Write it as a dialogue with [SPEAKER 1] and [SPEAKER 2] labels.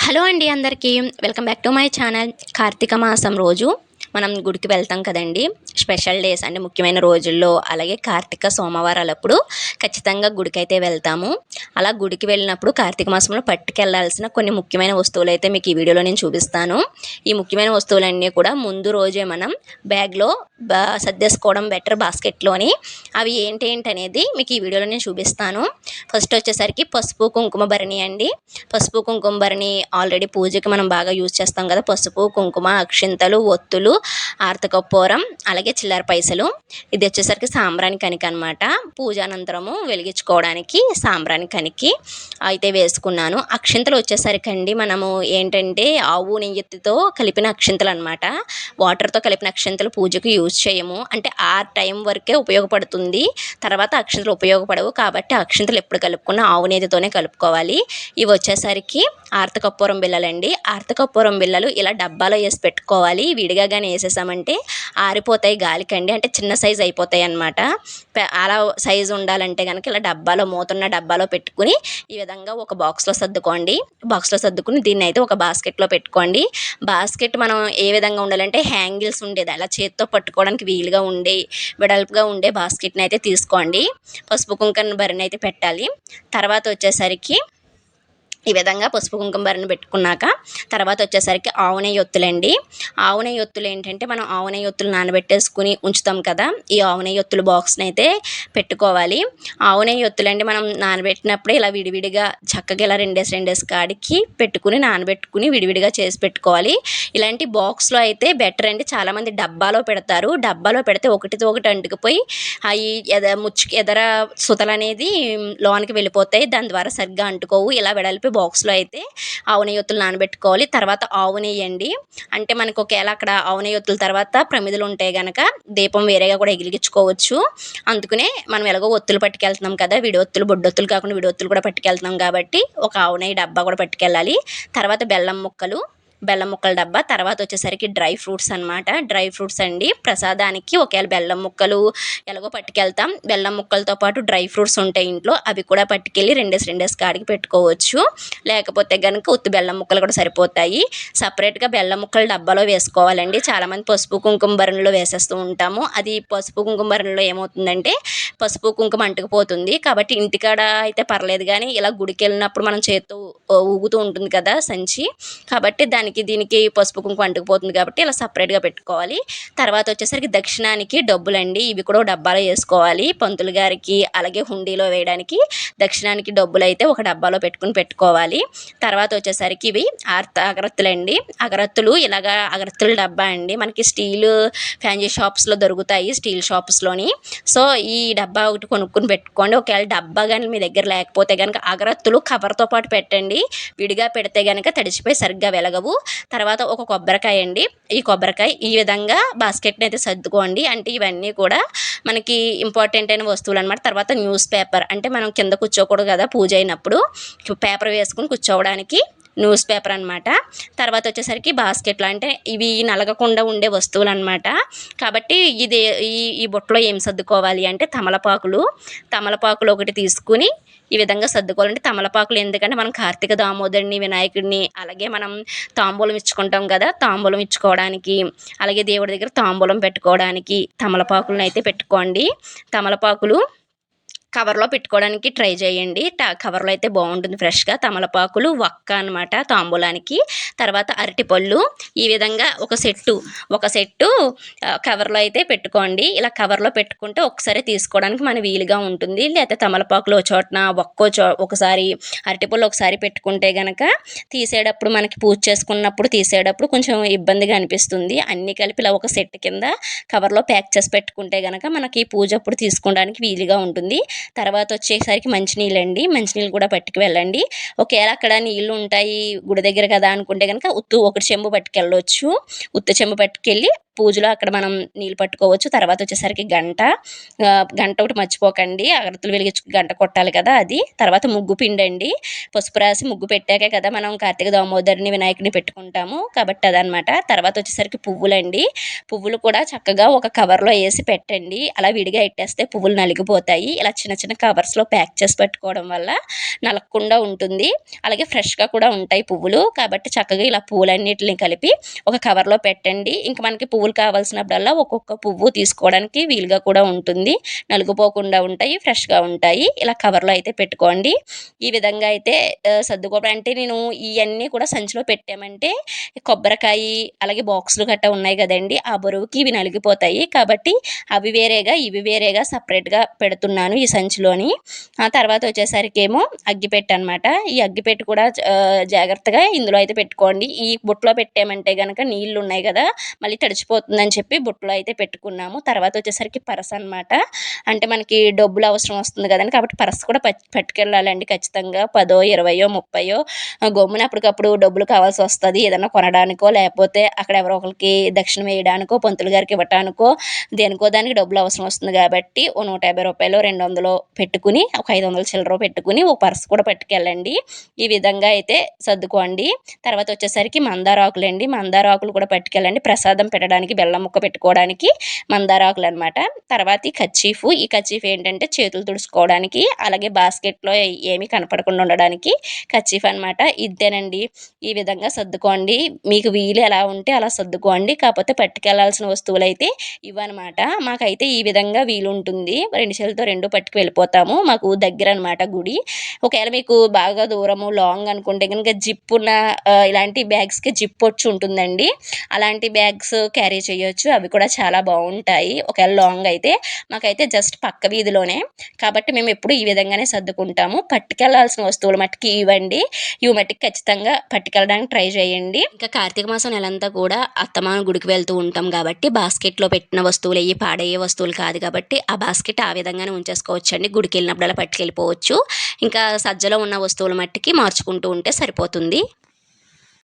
[SPEAKER 1] Hello అండి అందరికీ. Welcome back to my channel Karthika మాసం రోజు. మనం గుడికి వెళ్తాం కదండి. స్పెషల్ డేస్ అంటే ముఖ్యమైన రోజుల్లో అలాగే కార్తీక సోమవారాలప్పుడు ఖచ్చితంగా గుడికి అయితే వెళ్తాము. అలా గుడికి వెళ్ళినప్పుడు కార్తీక మాసంలో పట్టుకెళ్ళాల్సిన కొన్ని ముఖ్యమైన వస్తువులు అయితే మీకు ఈ వీడియోలో నేను చూపిస్తాను. ఈ ముఖ్యమైన వస్తువులన్నీ కూడా ముందు రోజే మనం బ్యాగ్లో బా సర్దేసుకోవడం బెటర్ బాస్కెట్లోని. అవి ఏంటి ఏంటి అనేది మీకు ఈ వీడియోలో నేను చూపిస్తాను. ఫస్ట్ వచ్చేసరికి పసుపు కుంకుమ భరణి అండి. పసుపు కుంకుమ భరణి ఆల్రెడీ పూజకి మనం బాగా యూజ్ చేస్తాం కదా. పసుపు కుంకుమ అక్షింతలు ఒత్తులు ఆర్తకర్పూరం అలాగే చిల్లర పైసలు. ఇది వచ్చేసరికి సాంబ్రాణి కనిక అనమాట పూజానంతరము వెలిగించుకోవడానికి సాంబ్రాణి కనికి అయితే వేసుకున్నాను. అక్షింతలు వచ్చేసరికి అండి మనము ఏంటంటే ఆవు నెయ్యితో కలిపిన అక్షింతలు అనమాట వాటర్తో కలిపిన అక్షింతలు పూజకు యూజ్ చేయము. అంటే ఆ టైం వరకే ఉపయోగపడుతుంది. తర్వాత అక్షింతలు ఉపయోగపడవు కాబట్టి అక్షింతలు ఎప్పుడు కలుపుకున్నా ఆవు నెయ్యితోనే కలుపుకోవాలి. ఇవి వచ్చేసరికి ఆర్తకపూరం బిళ్ళలండి. ఆర్తకపూరం బిళ్ళలు ఇలా డబ్బాలో వేసి పెట్టుకోవాలి. విడిగా కానీ వేసేసామంటే ఆరిపోతాయి గాలికండి. అంటే చిన్న సైజ్ అయిపోతాయి అనమాట అలా సైజు ఉండాలంటే కనుక ఇలా డబ్బాలో మూతున్న డబ్బాలో పెట్టుకుని ఈ విధంగా ఒక బాక్స్లో సర్దుకోండి. బాక్స్లో సర్దుకుని దీన్ని అయితే ఒక బాస్కెట్లో పెట్టుకోండి. బాస్కెట్ మనం ఏ విధంగా ఉండాలంటే హ్యాంగిల్స్ ఉండేది. అలా చేత్తో పట్టుకోవడానికి వీలుగా ఉండే వెడల్పుగా ఉండే బాస్కెట్ని అయితే తీసుకోండి. పసుపు కుంకన్ బరిని అయితే పెట్టాలి. తర్వాత వచ్చేసరికి ఈ విధంగా పసుపు కుంకుమ బరిని పెట్టుకున్నాక తర్వాత వచ్చేసరికి ఆవునే ఒత్తులండి. ఆవునే ఒత్తులు ఏంటంటే మనం ఆవునే ఒత్తులు నానబెట్టేసుకుని ఉంచుతాం కదా ఈ ఆవునే ఒత్తుల బాక్స్ని అయితే పెట్టుకోవాలి ఆవునే ఒత్తులండి మనం నానబెట్టినప్పుడే ఇలా విడివిడిగా చక్కగా ఇలా రెండేసి రెండేసి కాడికి పెట్టుకుని నానబెట్టుకుని విడివిడిగా చేసి పెట్టుకోవాలి. ఇలాంటి బాక్స్లో అయితే బెటర్ అండి. చాలామంది డబ్బాలో పెడతారు. డబ్బాలో పెడితే ఒకటితో ఒకటి అంటుకుపోయి అవి ఎద ముచ్చు ఎదర సుతలు అనేది లోనికి వెళ్ళిపోతాయి. దాని ద్వారా సరిగ్గా అంటుకోవు. ఇలా వెడల్పి బాక్స్లో అయితే ఆవు నెయ్యొత్తులు నానబెట్టుకోవాలి. తర్వాత ఆవు నెయ్యండి. అంటే మనకు ఒకవేళ అక్కడ ఆవు నెయ్యొత్తుల తర్వాత ప్రమిదలు ఉంటాయి కనుక దీపం వేరేగా కూడా ఎగిలిగించుకోవచ్చు అందుకనే మనం ఎలాగో ఒత్తులు పట్టుకెళ్తున్నాం కదా విడొత్తులు బొడ్డొత్తులు కాకుండా విడొత్తులు కూడా పట్టుకెళ్తున్నాం కాబట్టి ఒక ఆవు నెయ్యి డబ్బా కూడా పట్టుకెళ్ళాలి. తర్వాత బెల్లం ముక్కలు బెల్లం ముక్కల డబ్బా తర్వాత వచ్చేసరికి డ్రై ఫ్రూట్స్ అనమాట డ్రై ఫ్రూట్స్ అండి. ప్రసాదానికి ఒకవేళ బెల్లం ముక్కలు ఎలాగో పట్టుకెళ్తాం. బెల్లం ముక్కలతో పాటు డ్రై ఫ్రూట్స్ ఉంటాయి ఇంట్లో. అవి కూడా పట్టుకెళ్ళి రెండేసి రెండేసి కాడికి పెట్టుకోవచ్చు. లేకపోతే కనుక ఉత్తి బెల్లం ముక్కలు కూడా సరిపోతాయి. సపరేట్గా బెల్లం ముక్కలు డబ్బాలో వేసుకోవాలండి. చాలామంది పసుపు కుంకుమ భరణలో వేసేస్తూ ఉంటాము. అది పసుపు కుంకుమ భరణలో ఏమవుతుందంటే పసుపు కుంకుమ అంటుకుపోతుంది. కాబట్టి ఇంటికాడ అయితే పర్లేదు కానీ ఇలా గుడికి వెళ్ళినప్పుడు మనం చేత్తో ఊగుతూ ఉంటుంది కదా సంచి. కాబట్టి దానికి దీనికి పసుపు కుంకుమ అంటుకుపోతుంది కాబట్టి ఇలా సపరేట్గా పెట్టుకోవాలి. తర్వాత వచ్చేసరికి దక్షిణానికి డబ్బులండి. ఇవి కూడా డబ్బాలో వేసుకోవాలి. పంతులు గారికి అలాగే హుండీలో వేయడానికి దక్షిణానికి డబ్బులు అయితే ఒక డబ్బాలో పెట్టుకుని పెట్టుకోవాలి. తర్వాత వచ్చేసరికి ఇవి ఆర్త అగరత్తులండి. అగరత్తులు ఇలాగా అగరత్తుల డబ్బా అండి. మనకి స్టీల్ ఫ్యాన్సీ షాప్స్లో దొరుకుతాయి స్టీల్ షాప్స్లోని. సో ఈ డబ్బా ఒకటి కొనుక్కుని పెట్టుకోండి. ఒకవేళ డబ్బా కానీ మీ దగ్గర లేకపోతే కనుక అగరత్తులు కవర్తో పాటు పెట్టండి. విడిగా పెడితే కనుక తడిచిపోయి సరిగ్గా వెలగవు. తర్వాత ఒక కొబ్బరికాయ అండి. ఈ కొబ్బరికాయ ఈ విధంగా బాస్కెట్ని అయితే సర్దుకోండి. అంటే ఇవన్నీ కూడా మనకి ఇంపార్టెంట్ అయిన వస్తువులు అనమాట తర్వాత న్యూస్ పేపర్. అంటే మనం కింద కూర్చోకూడదు కదా పూజ అయినప్పుడు. పేపర్ వేసుకుని కూర్చోవడానికి న్యూస్ పేపర్ అనమాట తర్వాత వచ్చేసరికి బాస్కెట్లు అంటే ఇవి నలగకుండా ఉండే వస్తువులు అనమాట కాబట్టి ఇది ఈ ఈ బుట్టలో ఏం సర్దుకోవాలి అంటే తమలపాకులు. తమలపాకులు ఒకటి తీసుకుని ఈ విధంగా సర్దుకోవాలంటే తమలపాకులు ఎందుకంటే మనం కార్తీక దామోదరిని వినాయకుడిని అలాగే మనం తాంబూలం ఇచ్చుకుంటాం కదా తాంబూలం ఇచ్చుకోవడానికి అలాగే దేవుడి దగ్గర తాంబూలం పెట్టుకోవడానికి తమలపాకులను అయితే పెట్టుకోండి. తమలపాకులు కవర్లో పెట్టుకోవడానికి ట్రై చేయండి. కవర్లో అయితే బాగుంటుంది ఫ్రెష్గా. తమలపాకులు వక్క అనమాట తాంబూలానికి. తర్వాత అరటిపళ్ళు. ఈ విధంగా ఒక సెట్టు ఒక సెట్టు కవర్లో అయితే పెట్టుకోండి. ఇలా కవర్లో పెట్టుకుంటే ఒకసారి తీసుకోవడానికి మన వీలుగా ఉంటుంది. లేకపోతే తమలపాకులు చోటన ఒక్కో చో ఒకసారి అరటిపళ్ళు ఒకసారి పెట్టుకుంటే కనుక తీసేటప్పుడు మనకి పూజ చేసుకున్నప్పుడు తీసేటప్పుడు కొంచెం ఇబ్బందిగా అనిపిస్తుంది. అన్నీ కలిపి ఇలా ఒక సెట్ కింద కవర్లో ప్యాక్ చేసి పెట్టుకుంటే కనుక మనకి పూజ అప్పుడు తీసుకోవడానికి వీలుగా ఉంటుంది. తర్వాత వచ్చేసరికి మంచినీళ్ళు అండి మంచినీళ్ళు కూడా పట్టుకు వెళ్ళండి. ఒకవేళ అక్కడ నీళ్ళు ఉంటాయి గుడి దగ్గర కదా అనుకుంటే కనుక ఉత్తు ఒకటి చెంబు పట్టుకెళ్ళవచ్చు ఉత్త చెంబు పట్టుకెళ్ళి పూజలో అక్కడ మనం నీళ్ళు పట్టుకోవచ్చు. తర్వాత వచ్చేసరికి గంట. గంట ఒకటి మర్చిపోకండి. అగరత్తులు వెలిగించు గంట కొట్టాలి కదా అది. తర్వాత ముగ్గు పిండండి. పసుపు రాసి ముగ్గు పెట్టాకే కదా మనం కార్తీక దామోదరిని వినాయకుని పెట్టుకుంటాము. కాబట్టి అదనమాట తర్వాత వచ్చేసరికి పువ్వులండి. పువ్వులు కూడా చక్కగా ఒక కవర్లో వేసి పెట్టండి. అలా విడిగా ఎట్టేస్తే పువ్వులు నలిగిపోతాయి. ఇలా చిన్న చిన్న కవర్స్లో ప్యాక్ చేసి పెట్టుకోవడం వల్ల నలగకుండా ఉంటుంది. అలాగే ఫ్రెష్గా కూడా ఉంటాయి పువ్వులు. కాబట్టి చక్కగా ఇలా పువ్వులన్నిటిని కలిపి ఒక కవర్లో పెట్టండి. ఇంకా మనకి పువ్వులు కావాల్సినప్పుడల్లా ఒక్కొక్క పువ్వు తీసుకోవడానికి వీలుగా కూడా ఉంటుంది. నలుగుపోకుండా ఉంటాయి ఫ్రెష్గా ఉంటాయి. ఇలా కవర్లో అయితే పెట్టుకోండి. ఈ విధంగా అయితే సర్దుకోవడం అంటే నేను ఇవన్నీ కూడా సంచిలో పెట్టామంటే కొబ్బరికాయ అలాగే బాక్సులు గట్టా ఉన్నాయి కదండి. ఆ బరువుకి ఇవి నలిగిపోతాయి. కాబట్టి అవి వేరేగా ఇవి వేరేగా సపరేట్గా పెడుతున్నాను ఈ సంచిలోని. ఆ తర్వాత వచ్చేసరికి ఏమో అగ్గిపెట్టె అనమాట ఈ అగ్గిపెట్టు కూడా జాగ్రత్తగా ఇందులో అయితే పెట్టుకోండి. ఈ బుట్టలో పెట్టామంటే కనుక నీళ్ళు ఉన్నాయి కదా మళ్ళీ మర్చిపోతుందని చెప్పి బుట్టలో అయితే పెట్టుకున్నాము. తర్వాత వచ్చేసరికి పరస అనమాట అంటే మనకి డబ్బులు అవసరం వస్తుంది కదండి కాబట్టి పరస కూడా పట్- పట్టుకెళ్ళాలండి ఖచ్చితంగా. పదో ఇరవయో ముప్పయో గమ్మున అప్పటికప్పుడు డబ్బులు కావాల్సి వస్తుంది. ఏదైనా కొనడానికో లేకపోతే అక్కడ ఎవరో ఒకరికి దక్షిణ వేయడానికో పంతులు గారికి ఇవ్వటానికో దేనికో దానికి డబ్బులు అవసరం వస్తుంది కాబట్టి ఓ నూట యాభై రూపాయలు రెండు వందలు పెట్టుకుని ఒక ఐదు వందల చిల్లర పెట్టుకుని ఒక పర్స్ కూడా పట్టుకెళ్ళండి. ఈ విధంగా అయితే సర్దుకోండి. తర్వాత వచ్చేసరికి మందార ఆకులు అండి మందార ఆకులు కూడా పట్టుకెళ్ళండి. ప్రసాదం పెట్టడానికి బెల్లం ముక్క పెట్టుకోవడానికి మందారాకులు అనమాట తర్వాత ఈ కచ్చీఫ్ ఈ కచ్చీఫ్ ఏంటంటే చేతులు తుడుచుకోవడానికి అలాగే బాస్కెట్లో ఏమీ కనపడకుండా ఉండడానికి కచ్చీఫ్ అనమాట ఇద్దేనండి ఈ విధంగా సర్దుకోండి. మీకు వీలు ఎలా ఉంటే అలా సర్దుకోండి. కాకపోతే పట్టుకెళ్ళాల్సిన వస్తువులు అయితే ఇవన్నమాట మాకైతే ఈ విధంగా వీలు ఉంటుంది రెండు చేతులతో రెండు పట్టుకు వెళ్ళిపోతాము. మాకు దగ్గర అనమాట గుడి. ఒకవేళ మీకు బాగా దూరము లాంగ్ అనుకుంటే కనుక జిప్ ఉన్న ఇలాంటి బ్యాగ్స్కి జిప్ వచ్చి ఉంటుందండి. అలాంటి బ్యాగ్స్ క్యారీ చేయొచ్చు. అవి కూడా చాలా బాగుంటాయి. ఒకవేళ లాంగ్ అయితే మాకైతే జస్ట్ పక్క వీధిలోనే. కాబట్టి మేము ఎప్పుడు ఈ విధంగానే సర్దుకుంటాము. పట్టుకెళ్ళాల్సిన వస్తువులు మట్టుకి ఇవ్వండి. ఇవి మట్టికి ఖచ్చితంగా పట్టుకెళ్ళడానికి ట్రై చేయండి. ఇంకా కార్తీక మాసం నెలంతా కూడా అత్తమాన గుడికి వెళ్తూ ఉంటాం కాబట్టి బాస్కెట్లో పెట్టిన వస్తువులు అయ్యి పాడయ్యే వస్తువులు కాదు కాబట్టి ఆ బాస్కెట్ ఆ విధంగానే ఉంచేసుకోవచ్చు అండి గుడికి వెళ్ళినప్పుడల్లా పట్టుకెళ్ళిపోవచ్చు. ఇంకా సజ్జలో ఉన్న వస్తువులు మట్టికి మార్చుకుంటూ ఉంటే సరిపోతుంది.